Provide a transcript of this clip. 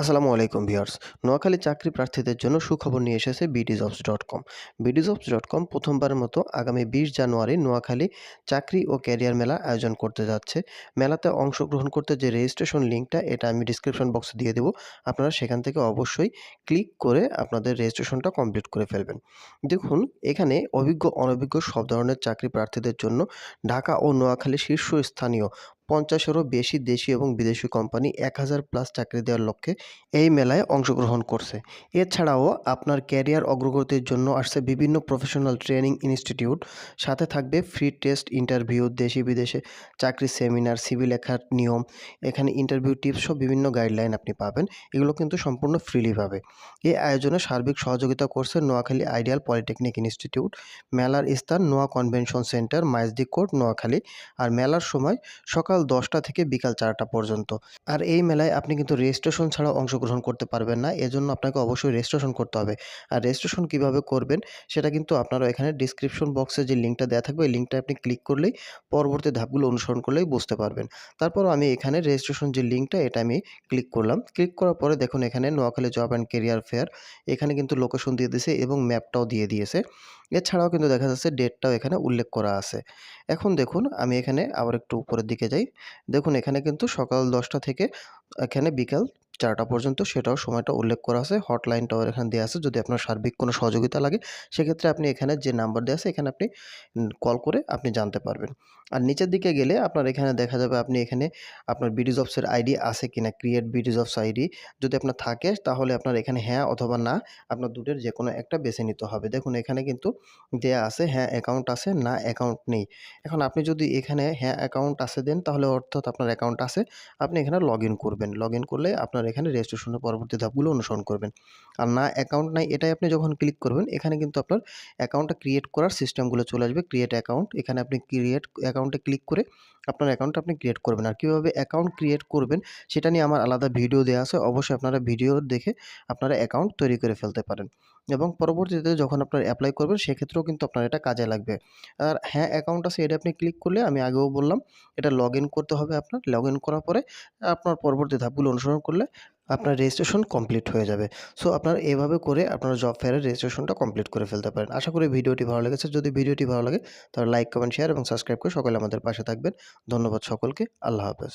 আসসালামু আলাইকুম ভিউয়ার্স। নোয়াখালী চাকরি প্রার্থীদের জন্য সুখবর নিয়ে এসেছে Bdjobs dot com Bdjobs dot com প্রথমবারের মতো আগামী বিশ জানুয়ারি নোয়াখালী চাকরি ও ক্যারিয়ার মেলা আয়োজন করতে যাচ্ছে। মেলাতে অংশগ্রহণ করতে যে রেজিস্ট্রেশন লিঙ্কটা এটা আমি ডিসক্রিপশন বক্সে দিয়ে দেবো। আপনারা সেখান থেকে অবশ্যই ক্লিক করে আপনাদের রেজিস্ট্রেশনটা কমপ্লিট করে ফেলবেন। দেখুন, এখানে অভিজ্ঞ অনভিজ্ঞ সব ধরনের চাকরি প্রার্থীদের জন্য ঢাকা ও নোয়াখালী শীর্ষস্থানীয় পঞ্চাশেরও বেশি দেশি এবং বিদেশি কোম্পানি এক হাজার প্লাস চাকরি দেওয়ার লক্ষ্যে এই মেলায় অংশগ্রহণ করছে। এছাড়াও আপনার ক্যারিয়ার অগ্রগতির জন্য আসছে বিভিন্ন প্রফেশনাল ট্রেনিং ইনস্টিটিউট। সাথে থাকবে ফ্রি টেস্ট ইন্টারভিউ, দেশি বিদেশে চাকরি সেমিনার সিভি লেখার নিয়ম, এখানে ইন্টারভিউ টিপস সব বিভিন্ন গাইডলাইন আপনি পাবেন। এগুলো কিন্তু সম্পূর্ণ ফ্রিলি পাবে এই আয়োজনে সার্বিক সহযোগিতা করছে নোয়াখালী আইডিয়াল পলিটেকনিক ইনস্টিটিউট, মেলার স্থান নোয়া convention centre Maijdi court, Noakhali. আর মেলার সময় সকাল দশটা থেকে বিকাল চারটা পর্যন্ত। আর এই মেলায় আপনি কিন্তু রেজিস্ট্রেশন ছাড়া অংশগ্রহণ করতে পারবেন না, এজন্য আপনাকে অবশ্যই রেজিস্ট্রেশন করতে হবে। আর রেজিস্ট্রেশন কীভাবে করবেন, সেটা কিন্তু আপনারা এখানে ডিসক্রিপশন বক্সে যে লিঙ্কটা দেওয়া থাকবে এই লিঙ্কটা আপনি ক্লিক করলেই পরবর্তী ধাপগুলো অনুসরণ করলেই বুঝতে পারবেন। তারপর আমি এখানে রেজিস্ট্রেশন যে লিঙ্কটা এটা আমি ক্লিক করলাম। ক্লিক করার পরে দেখুন এখানে Noakhali job and career fair এখানে কিন্তু লোকেশন দিয়ে দিয়েছে এবং ম্যাপটাও দিয়ে দিয়েছে। এছাড়াও কিন্তু দেখা যাচ্ছে ডেটটাও এখানে উল্লেখ করা আছে। এখন দেখুন, আমি এখানে আবার একটু উপরের দিকে যাই। দেখুন, এখানে কিন্তু সকাল দশটা থেকে এখানে বিকাল চারটা পর্যন্ত সেটাও সময়টা উল্লেখ করা আছে। হটলাইনটাও এখানে দেওয়া আছে। যদি আপনার সার্বিক কোনো সহযোগিতা লাগে, সেক্ষেত্রে আপনি এখানে যে নাম্বার দেওয়া আছে, এখানে আপনি কল করে আপনি জানতে পারবেন। আর নিচের দিকে গেলে আপনার এখানে দেখা যাবে আপনি এখানে আপনার বিডি জবসের আইডি আছে কিনা ক্রিয়েট বিডি জবস আইডি যদি আপনার থাকে, তাহলে আপনার এখানে হ্যাঁ অথবা না, আপনার দুটোর যে কোনো একটা বেছে নিতে হবে। দেখুন, এখানে কিন্তু দেয়া আছে হ্যাঁ অ্যাকাউন্ট আছে, না অ্যাকাউন্ট নেই। এখন আপনি যদি এখানে হ্যাঁ অ্যাকাউন্ট আছে দেন, তাহলে অর্থাৎ আপনার অ্যাকাউন্ট আছে, আপনি এখানে লগ করবেন। লগ করলে আপনার এখানে রেজিস্ট্রেশনের পরবর্তী ধাপগুলো অনুসরণ করবেন। আর না অ্যাকাউন্ট নাই এটাই আপনি যখন ক্লিক করবেন, এখানে কিন্তু আপনার অ্যাকাউন্টটা ক্রিয়েট করার সিস্টেমগুলো চলে আসবে। ক্রিয়েট অ্যাকাউন্ট এখানে আপনি ক্রিয়েট অ্যাকাউন্টে ক্লিক করে আপনার অ্যাকাউন্টটা আপনি ক্রিয়েট করবেন। আর কীভাবে অ্যাকাউন্ট ক্রিয়েট করবেন, সেটা নিয়ে আমার আলাদা ভিডিও দেওয়া আছে। অবশ্যই আপনারা ভিডিও দেখে আপনারা অ্যাকাউন্ট তৈরি করে ফেলতে পারেন। এবং পরবর্তীতে যখন আপনার অ্যাপ্লাই করবেন, সেক্ষেত্রেও কিন্তু আপনার এটা কাজে লাগবে। আর হ্যাঁ অ্যাকাউন্ট আছে, এটা আপনি ক্লিক করলে আমি আগেও বললাম, এটা লগ করতে হবে আপনার। লগ করার পরে আপনার পরবর্তী ধাপগুলো অনুসরণ করলে আপনার রেজিস্ট্রেশন কমপ্লিট হয়ে যাবে। সো আপনারা এভাবে করে আপনার জব ফেয়ারের রেজিস্ট্রেশনটা কমপ্লিট করে ফেলতে পারেন। আশা করি ভিডিওটি ভালো লেগেছে। যদি ভিডিওটি ভালো লাগে, তাহলে লাইক কমেন্ট শেয়ার এবং সাবস্ক্রাইব করে সকলে আমাদের পাশে থাকবেন। ধন্যবাদ সকলকে। আল্লাহ হাফেজ।